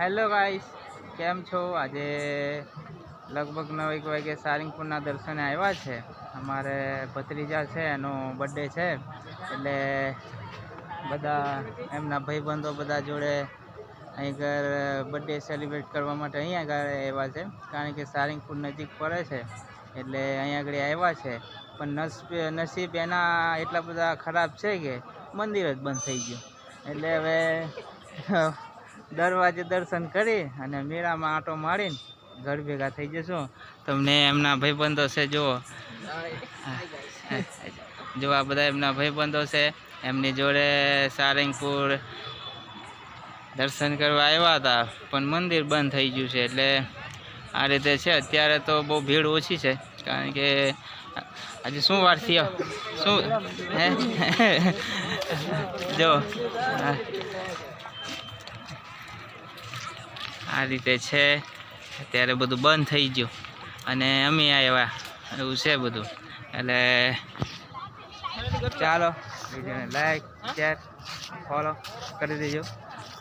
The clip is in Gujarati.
હેલો ગાઈસ કેમ છો? આજે લગભગ નવ એક વાગે સારંગપુરના દર્શને આવ્યા છે. અમારે ભત્રીજા છે, એનો બર્થડે છે. એટલે બધા એમના ભાઈબંધો બધા જોડે અહીં ઘર બર્થડે સેલિબ્રેટ કરવા માટે અહીંયા આગળ આવ્યા છે. કારણ કે સારંગપુર નજીક પડે છે. એટલે અહીંયા આગળ આવ્યા છે. પણ નસીબ નસીબ એના એટલા બધા ખરાબ છે કે મંદિર જ બંધ થઈ ગયું. એટલે હવે દરવાજે દર્શન કરી અને મેળામાં આંટો મારીને ઘર ભેગા થઈ જશું. તમને એમના ભાઈબંધો છે, જુઓ. જો આ બધા એમના ભાઈબંધો છે. એમની જોડે સારંગપુર દર્શન કરવા આવ્યા હતા, પણ મંદિર બંધ થઈ ગયું છે, એટલે આ રીતે છે. અત્યારે તો બહુ ભીડ ઓછી છે, કારણ કે આજે શું વાર થયો. શું? હે? જો આ- રીતે છે. અત્યારે બધું બંધ થઈ ગયું. અને અમે આવ્યા. એવું છે બધું. એટલે ચાલો લાઈક શેર ફોલો કરી દેજો.